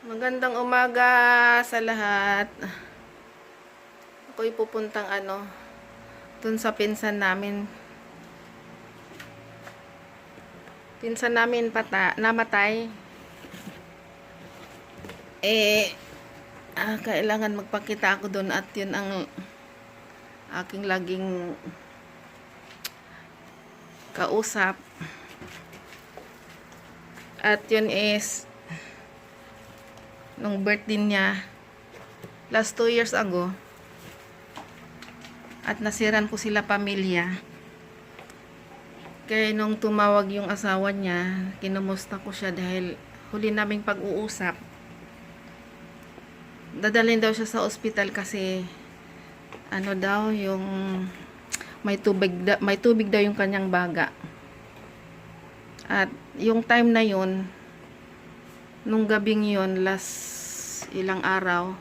Magandang umaga sa lahat. Ako'y pupuntang ano, dun sa pinsan namin. Pinsan namin pata, namatay. Eh, ah, kailangan magpakita ako dun at yun ang aking laging kausap. At yun is nung birthday niya last two years ago at nasiran ko sila pamilya kaya nung tumawag yung asawa niya kinumusta ko siya dahil huli naming pag-uusap. Dadalhin daw siya sa ospital kasi ano daw yung may tubig da, may tubig daw yung kanyang baga. At yung time na yun nung gabing yon last ilang araw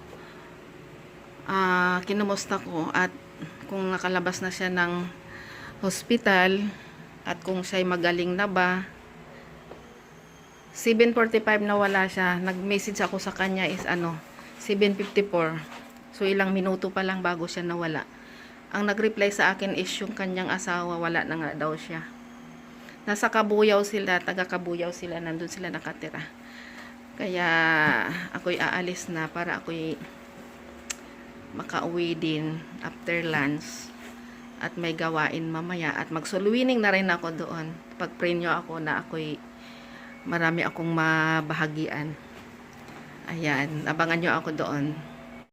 ah kinumusta ko at kung nakalabas na siya ng hospital at kung siya'y magaling na ba 7.45 na wala siya. Nag-message ako sa kanya is ano 7.54 so ilang minuto pa lang bago siya nawala. Ang nag-reply sa akin is yung kanyang asawa wala na nga daw siya. Nasa Kabuyaw sila taga Kabuyaw sila nandun sila nakatira kaya ako'y aalis na para ako'y makauwi din after lunch at may gawain mamaya at magsuluwining na rin ako doon. Pag-pray nyo ako na ako'y marami akong mabahagian. Ayan, abangan nyo ako doon.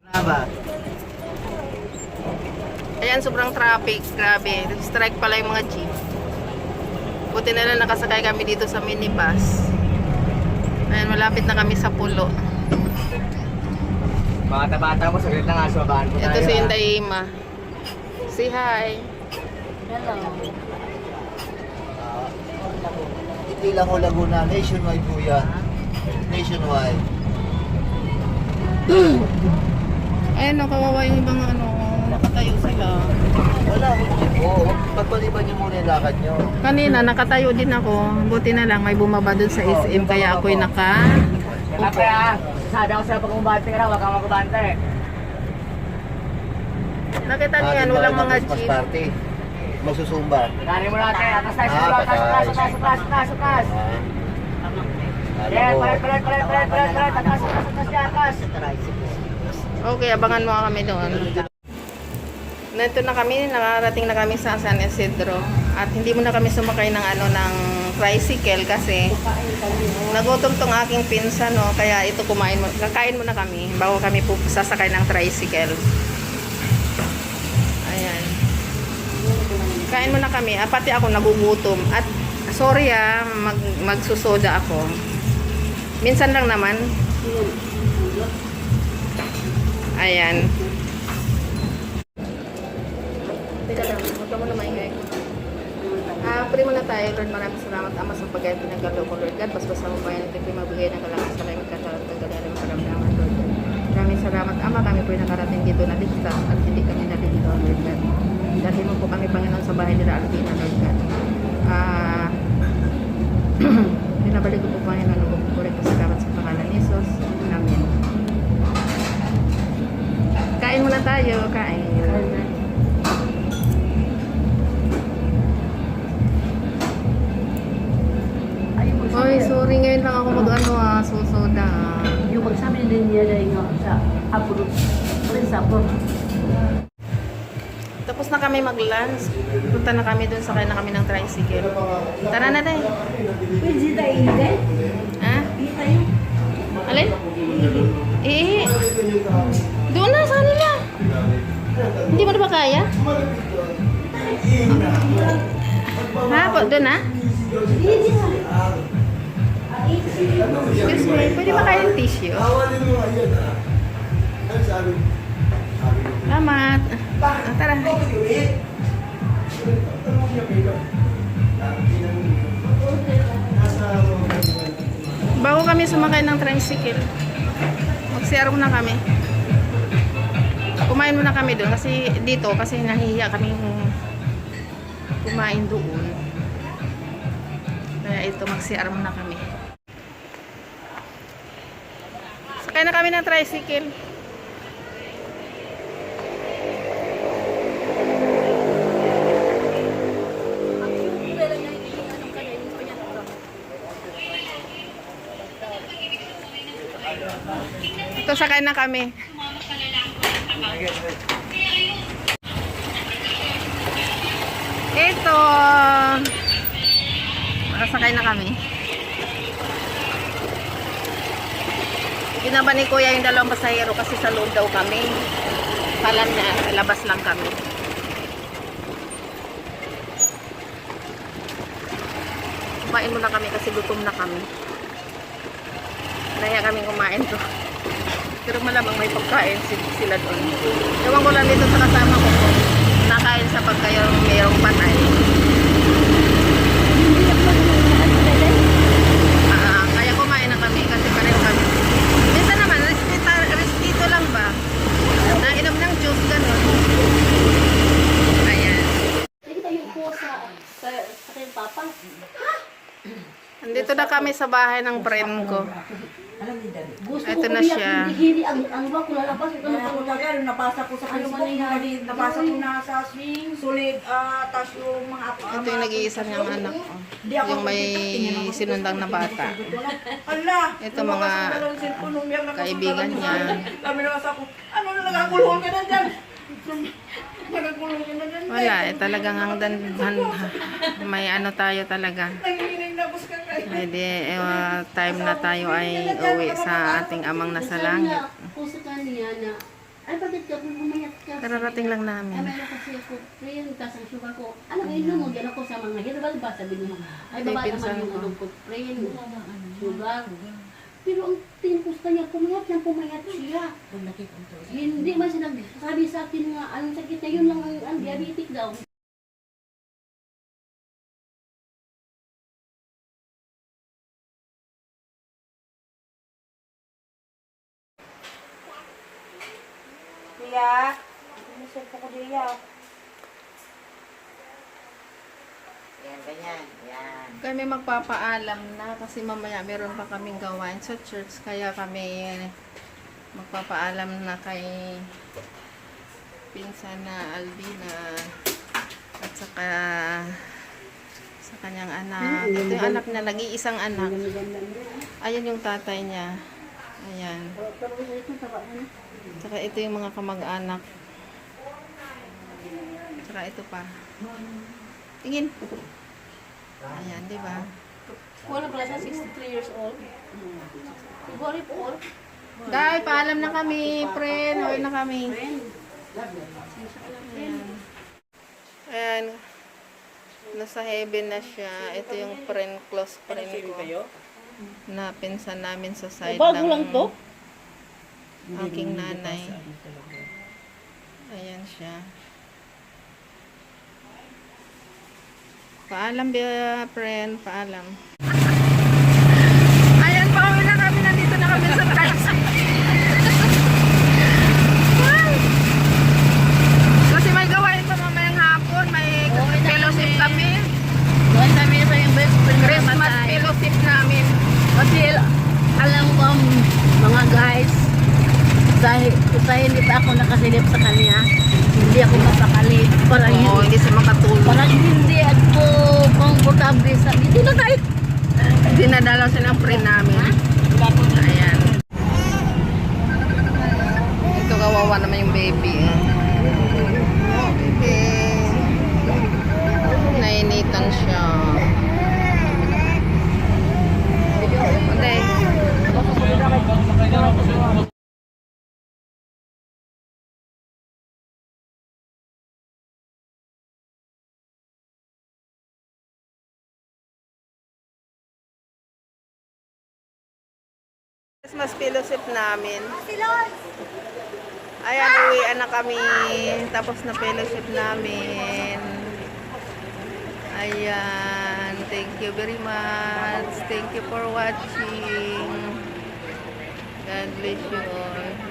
Salamat. Ayan, sobrang traffic. Grabe. Strike pala yung mga jeep. Buti na lang nakasakay kami dito sa minibus. Ayan, malapit na kami sa pulo. Mga tabata mo, saglit lang nga, sumabahan po tayo. Ito si ha? Inday Ima. Say hi. Ah, Hindi lang ho Laguna, nationwide po yan. Nationwide. Ayan, no, kawawa yung ibang ano, nakatayo sila. Wala. Oo, pagpaliban niyo muna yung lakad niyo. Kanina, nakatayo din ako. Buti na lang, may bumaba dun sa SM, kaya ako'y naka... Kaya pre ha, sabi ako sa'yo pag umabante ka na, huwag kang magabante. Nakita niyo yan, walang mga jeep. party. Magsusumba. Ganin mo natin, atas tayo sa Ah, atas, atas, patay. atas, atas, atas, atas. Ah. Alam Yeah, mo, palit, palit, palit, palit, palit, palit, atas, atas, atas, atas. Okay, abangan mo kami doon. Nandito na kami, nakarating na kami sa San Isidro. At hindi mo na kami sumakay ng ano ng tricycle kasi nagutom tong aking pinsan no, kaya ito kumain mo, kakain mo na kami bago kami po sasakay ng tricycle. Ayan. Kain mo na kami. Ah, pati ako nagugutom. At sorry ah, mag, magsusoda ako. Minsan lang naman. Ayan. Teka lang, huwag ka muna maingay. Ah, pray muna tayo, Lord. Maraming salamat, Ama, sa pagkain pinagalo ko, Lord God. Basbasa mo bayan natin, magbigay ng kalakas sa lahat magkatalat ng kagalang karamdaman, Lord God. Maraming salamat, Ama. Kami po nakarating dito na ligtas at hindi kami nalilito, Lord God. Dati mo po kami, Panginoon, sa bahay nila Alvina, Lord God. Hoy, sorry ngayon lang ako mag-ano ah, susoda ah. Yung magsabi din niya na yung sa Apuro. Prince Apuro. Tapos na kami mag-lunch. Punta na kami dun, sakay na kami ng tricycle. Tara na tayo. Pwede tayo hindi? Ha? Hindi tayo. Alin? Eh, doon na sa nila. Hindi mo na ba kaya? Ha? Po, doon na? Excuse me, pwede ba kayo ng tissue? Salamat. Ah, tara. Bago kami sumakay ng tricycle, mag-CR muna kami. Kumain muna kami doon kasi dito kasi nahihiya kaming kumain doon. Kaya ito mag-CR muna kami. Sakay na kami ng tricycle. Ito sakay na kami. Ito. Nakasakay na kami. Ginaba ni Kuya yung dalawang pasahero kasi sa loob daw kami. Kala niya, sa labas lang kami. Kumain muna kami kasi gutom na kami. Naya kami kumain to. Pero malamang may pagkain si- sila doon. Ewan ko lang dito sa kasama ko kung nakain sa pagkayong mayroong patay. Ah, kaya kumain na kami kasi pareho kami. Minsan naman, restito, restito lang ba? Nainom ng juice, ganun. Ayan. Hindi tayo po sa sa sa kay Papa. Andito na kami sa bahay ng friend ko. Gusto Ito ko na siya. hiri ang ang ba ko lalabas ito na talaga, napasa ko sa Ano Facebook, napasa ko na sa sulit, ah, tas yung mga apa. Ito yung nag-iisa niyang anak ko. Yung may sinundang na bata. Ala, Ito mga kaibigan niya. Kami na ako, ano na nakakulong ka na dyan? Dyan. Wala eh, talagang hangdan, han- may ano tayo talaga. Pwede, eh, uh, time na tayo ay uwi sa ating amang nasa langit. Ay? Kararating lang Ay, namin. meron kasi ako, friend, tas ang sugar ko, anong inom mo? Diyan ako sa mga herbal ba? Sabi niya, ay Ito yung baba pinsan naman yung ko. ano ko, friend, sugar. Pero ang sa kanya, pumayat na pumayat siya. Hindi man siya nagsabi sa akin nga, anong sakit na yun lang ang, ang diabetic daw. Kuya, Masip ko diya. Yan, ganyan. Yan. Kami magpapaalam na kasi mamaya meron pa kaming gawain sa church kaya kami magpapaalam na kay pinsan na Albina at saka sa kanyang anak. Ito yung anak niya, nag-iisang anak. Ayan yung tatay niya. Ayan. Saka ito yung mga kamag-anak. Saka ito pa. Tingin. Ayan, di ba? Wala pala siya, 63 years old. Siguro po, Dai, paalam na kami, friend. Uwi na kami. friend. Ayan. Ayan. Nasa heaven na siya. Ito yung friend, close friend ko. Na pinsan namin sa side Bago ng lang to? aking nanay. Ayan siya. Paalam, friend. Paalam. Ayan, pauwi na kami. Nandito na kami sa. Ay! Kasi may gawain pa mamayang hapon. May fellowship kami. Buhay namin sa yung best friend na Christmas namatay. fellowship namin. Kasi alam ko mga guys, dahil, dahil hindi pa ako nakasilip sa kanya, hindi ako mapakali. Parang, Oo, hindi hindi, siya makatulog. parang hindi ako comfortable sa hindi na kahit Dinadala siya ng friend namin. Ayan. Ito kawawa naman yung baby. eh. Baby. Nainitan siya. Hindi. Christmas fellowship namin. Ayan, uwian na kami. Tapos na fellowship namin. Ayan. Thank you very much. Thank you for watching. God bless you all.